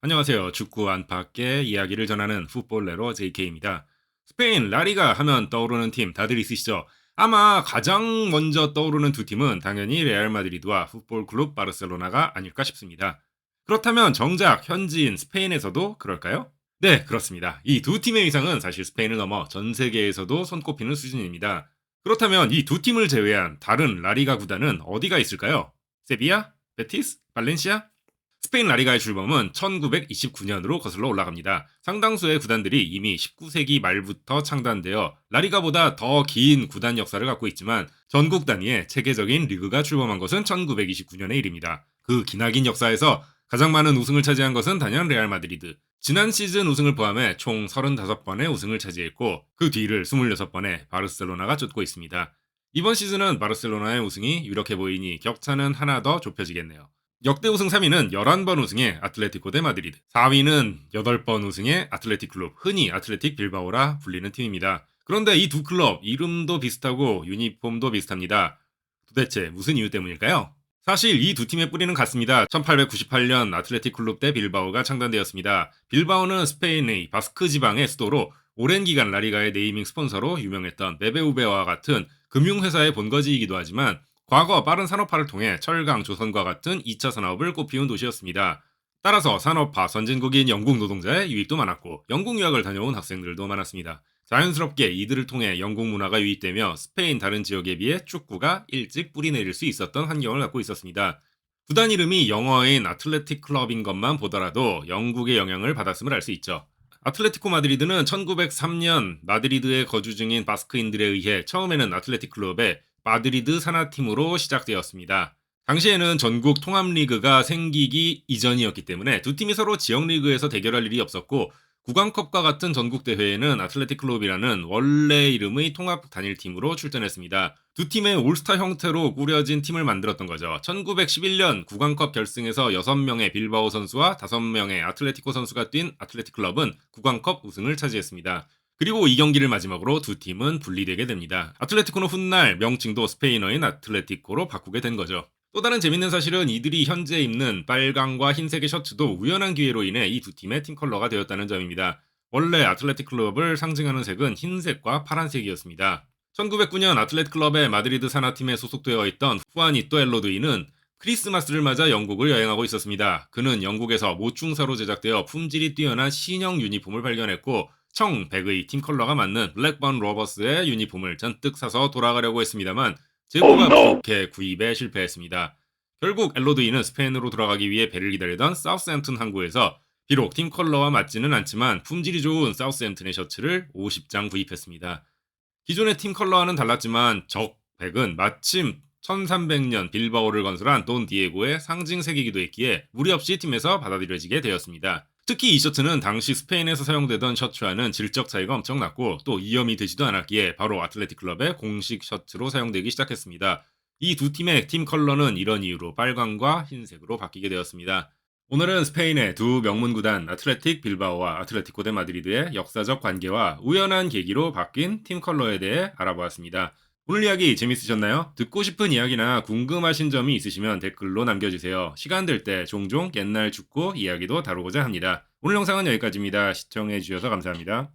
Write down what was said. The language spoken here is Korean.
안녕하세요. 축구 안팎의 이야기를 전하는 풋볼레로 JK입니다. 스페인 라리가 하면 떠오르는 팀 다들 있으시죠? 아마 가장 먼저 떠오르는 두 팀은 당연히 레알 마드리드와 풋볼 클럽 바르셀로나가 아닐까 싶습니다. 그렇다면 정작 현지인 스페인에서도 그럴까요? 네, 그렇습니다. 이 두 팀의 위상은 사실 스페인을 넘어 전 세계에서도 손꼽히는 수준입니다. 그렇다면 이 두 팀을 제외한 다른 라리가 구단은 어디가 있을까요? 세비야? 베티스? 발렌시아? 스페인 라리가의 출범은 1929년으로 거슬러 올라갑니다. 상당수의 구단들이 이미 19세기 말부터 창단되어 라리가보다 더 긴 구단 역사를 갖고 있지만 전국 단위의 체계적인 리그가 출범한 것은 1929년의 일입니다. 그 기나긴 역사에서 가장 많은 우승을 차지한 것은 단연 레알 마드리드. 지난 시즌 우승을 포함해 총 35번의 우승을 차지했고 그 뒤를 26번의 바르셀로나가 쫓고 있습니다. 이번 시즌은 바르셀로나의 우승이 유력해 보이니 격차는 하나 더 좁혀지겠네요. 역대 우승 3위는 11번 우승의 아틀레티코 대 마드리드, 4위는 8번 우승의 아틀레틱 클럽, 흔히 아틀레틱 빌바오라 불리는 팀입니다. 그런데 이 두 클럽 이름도 비슷하고 유니폼도 비슷합니다. 도대체 무슨 이유 때문일까요? 사실 이 두 팀의 뿌리는 같습니다. 1898년 아틀레틱 클럽 대 빌바오가 창단되었습니다. 빌바오는 스페인의 바스크 지방의 수도로 오랜 기간 라리가의 네이밍 스폰서로 유명했던 베베우베와 같은 금융회사의 본거지이기도 하지만 과거 빠른 산업화를 통해 철강, 조선과 같은 2차 산업을 꽃피운 도시였습니다. 따라서 산업화 선진국인 영국 노동자의 유입도 많았고 영국 유학을 다녀온 학생들도 많았습니다. 자연스럽게 이들을 통해 영국 문화가 유입되며 스페인 다른 지역에 비해 축구가 일찍 뿌리내릴 수 있었던 환경을 갖고 있었습니다. 구단 이름이 영어인 아틀레틱 클럽인 것만 보더라도 영국의 영향을 받았음을 알 수 있죠. 아틀레티코 마드리드는 1903년 마드리드에 거주 중인 바스크인들에 의해 처음에는 아틀레틱 클럽의 마드리드 산하팀으로 시작되었습니다. 당시에는 전국 통합리그가 생기기 이전이었기 때문에 두 팀이 서로 지역리그에서 대결할 일이 없었고 구강컵과 같은 전국 대회에는 아틀레틱 클럽이라는 원래 이름의 통합 단일팀으로 출전했습니다. 두 팀의 올스타 형태로 꾸려진 팀을 만들었던 거죠. 1911년 구강컵 결승에서 6명의 빌바오 선수와 5명의 아틀레티코 선수가 뛴 아틀레틱 클럽은 구강컵 우승을 차지했습니다. 그리고 이 경기를 마지막으로 두 팀은 분리되게 됩니다. 아틀레티코는 훗날 명칭도 스페인어인 아틀레티코로 바꾸게 된 거죠. 또 다른 재밌는 사실은 이들이 현재 입는 빨강과 흰색의 셔츠도 우연한 기회로 인해 이 두 팀의 팀 컬러가 되었다는 점입니다. 원래 아틀레틱 클럽을 상징하는 색은 흰색과 파란색이었습니다. 1909년 아틀레틱 클럽의 마드리드 산하팀에 소속되어 있던 후아니또 엘로드이는 크리스마스를 맞아 영국을 여행하고 있었습니다. 그는 영국에서 모충사로 제작되어 품질이 뛰어난 신형 유니폼을 발견했고 청 100의 팀 컬러가 맞는 블랙번 로버스의 유니폼을 잔뜩 사서 돌아가려고 했습니다만 재고가 부족해 구입에 실패했습니다. 결국 엘로드이는 스페인으로 돌아가기 위해 배를 기다리던 사우스햄튼 항구에서 비록 팀 컬러와 맞지는 않지만 품질이 좋은 사우스햄튼의 셔츠를 50장 구입했습니다. 기존의 팀 컬러와는 달랐지만 적 100은 마침 1300년 빌바오를 건설한 돈 디에고의 상징색이기도 했기에 무리 없이 팀에서 받아들여지게 되었습니다. 특히 이 셔츠는 당시 스페인에서 사용되던 셔츠와는 질적 차이가 엄청났고 또 이염이 되지도 않았기에 바로 아틀레틱 클럽의 공식 셔츠로 사용되기 시작했습니다. 이 두 팀의 팀 컬러는 이런 이유로 빨강과 흰색으로 바뀌게 되었습니다. 오늘은 스페인의 두 명문 구단 아틀레틱 빌바오와 아틀레티코 데 마드리드의 역사적 관계와 우연한 계기로 바뀐 팀 컬러에 대해 알아보았습니다. 오늘 이야기 재밌으셨나요? 듣고 싶은 이야기나 궁금하신 점이 있으시면 댓글로 남겨주세요. 시간 될 때 종종 옛날 축구 이야기도 다루고자 합니다. 오늘 영상은 여기까지입니다. 시청해주셔서 감사합니다.